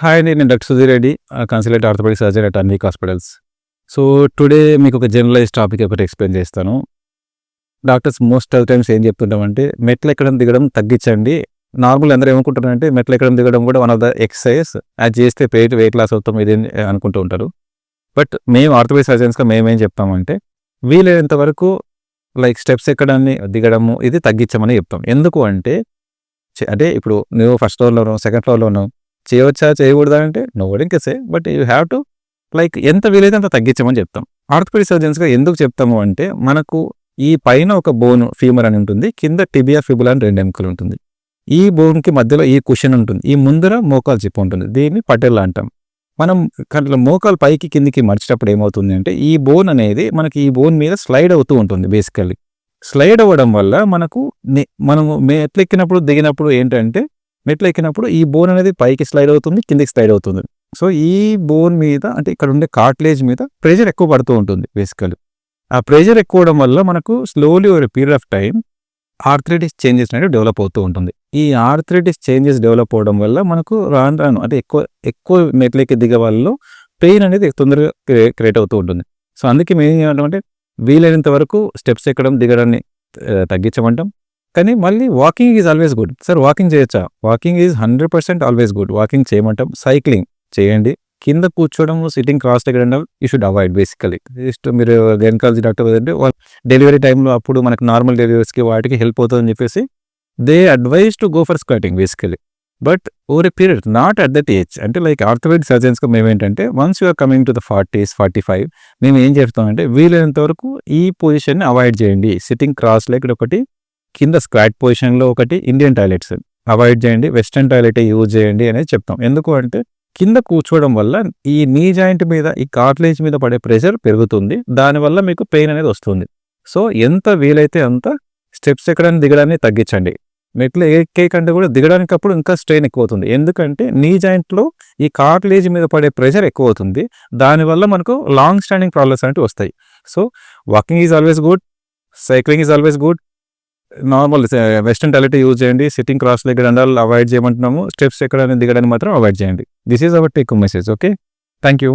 Hi అండి నేను doctor Sudheer Reddy consultant orthopaedic surgery at అన్వీక్ hospitals so today మీకు ఒక జనరలైజ్ టాపిక్ ఒకటి ఎక్స్ప్లెయిన్ చేస్తాను. డాక్టర్స్ మోస్ట్ ఆఫ్ టైమ్స్ ఏం చెప్తుంటామంటే మెట్లు ఎక్కడం దిగడం తగ్గించండి. నార్మల్ అందరూ ఏమనుకుంటారంటే మెట్లు ఎక్కడం దిగడం కూడా వన్ ఆఫ్ ద ఎక్సర్సైజ్ అది చేస్తే వెయిట్ వెయిట్ లాస్ అవుతాం ఇది అనుకుంటూ ఉంటారు. బట్ మేము ఆర్థోపెడిక్ సర్జన్స్గా మేమేం చెప్తామంటే వీలైనంత వరకు లైక్ స్టెప్స్ ఎక్కడాన్ని దిగడము ఇది తగ్గించమని చెప్తాం. ఎందుకు అంటే అంటే ఇప్పుడు నువ్వు ఫస్ట్ ఫ్లోర్లోనో సెకండ్ ఫ్లోర్లోనో చేయవచ్చా? చేయకూడదా అంటే no వడింగ్ say but you have to like ఎంత వీలైతే అంత తగ్గించమని చెప్తాం. ఆర్థోపెడిక్ సర్జన్స్గా ఎందుకు చెప్తాము అంటే మనకు ఈ పైన ఒక బోన్ ఫీమర్ అని ఉంటుంది కింద టిబియా ఫిబుల్ అని రెండు ఎముకలు ఉంటుంది. ఈ బోన్కి మధ్యలో ఈ కుషన్ ఉంటుంది ఈ ముందర మోకాలు చిప్ ఉంటుంది దీన్ని పటెల్లా అంటాం. మనం కట్ల మోకాలు పైకి కిందికి మర్చేటప్పుడు ఏమవుతుంది అంటే ఈ బోన్ అనేది మనకి ఈ బోన్ మీద స్లైడ్ అవుతూ ఉంటుంది బేసికల్లీ స్లైడ్ అవ్వడం వల్ల మనకు మనము మెట్లెక్కినప్పుడు దిగినప్పుడు ఏంటంటే మెట్లు ఎక్కినప్పుడు ఈ బోన్ అనేది పైకి స్లైడ్ అవుతుంది కిందికి స్లైడ్ అవుతుంది. సో ఈ బోన్ మీద అంటే ఇక్కడ ఉండే కార్ట్లేజ్ మీద ప్రెషర్ ఎక్కువ పడుతూ ఉంటుంది బేసికల్ ఆ ప్రెషర్ ఎక్కువ అవడం వల్ల మనకు slowly over period of time arthritis changes అనేవి డెవలప్ అవుతూ ఉంటుంది. ఈ ఆర్థరైటిస్ చేంజెస్ డెవలప్ అవడం వల్ల మనకు రాను రాను అంటే ఎక్కువ ఎక్కువ మెట్లకి దిగే వాళ్ళలో పెయిన్ అనేది తొందరగా క్రియేట్ అవుతూ ఉంటుంది. సో అందుకే మేము ఏం చేయమంటామంటే వీలైనంత వరకు స్టెప్స్ ఎక్కడం దిగడాన్ని తగ్గించమంటాం. కానీ మళ్ళీ walking is always good sir walking చేయొచ్చా? Walking is hundred percent always good walking చేయమంటాం. Cycling చేయండి. కింద కూర్చోవడం సిట్టింగ్ క్రాస్ దగ్గర you should avoid basically just మీరు గైనకాలజీ డాక్టర్ అంటే డెలివరీ టైంలో అప్పుడు మనకు నార్మల్ డెలివరీస్కి వాటికి హెల్ప్ అవుతుందని చెప్పేసి they advise to go for squatting basically but over a period not at that age అంటే లైక్ ఆర్థోపెడిక్ సర్జన్స్గా మేము ఏంటంటే once you're coming to the forties forty five మేము ఏం చేస్తామంటే వీలైనంత వరకు ఈ పొజిషన్ని అవాయిడ్ చేయండి. సిట్టింగ్ క్రాస్ లెగ్ ఒకటి కింద స్క్వాట్ పొజిషన్లో ఒకటి ఇండియన్ టాయిలెట్స్. అవాయిడ్ చేయండి వెస్ట్రన్ టాయిలెట్ యూజ్ చేయండి అనేది చెప్తాం. ఎందుకు అంటే కింద కూర్చోవడం వల్ల ఈ నీ జాయింట్ మీద ఈ కార్ట్లేజ్ మీద పడే ప్రెషర్ పెరుగుతుంది. దానివల్ల మీకు పెయిన్ అనేది వస్తుంది. సో ఎంత వీలైతే అంత స్టెప్స్ ఎక్కడానికి దిగడాన్ని తగ్గించండి. మెట్లు ఎక్కే కంటే కూడా దిగడానికి అప్పుడు ఇంకా స్ట్రెయిన్ ఎక్కువ అవుతుంది ఎందుకంటే నీ జాయింట్లో ఈ కార్ట్లేజ్ మీద పడే ప్రెషర్ ఎక్కువ అవుతుంది దానివల్ల మనకు లాంగ్ స్టాండింగ్ ప్రాబ్లమ్స్ అనేవి వస్తాయి. So walking is always good cycling is always good normal western toilet use చేయండి. సిట్టింగ్ క్రాస్ లెగ్ అండాలు అవాయిడ్ చేయమంటున్నాము. స్టెప్స్ ఎక్కడైనా దిగడానికి మాత్రం అవాయిడ్ చేయండి. This is our take message okay? Thank you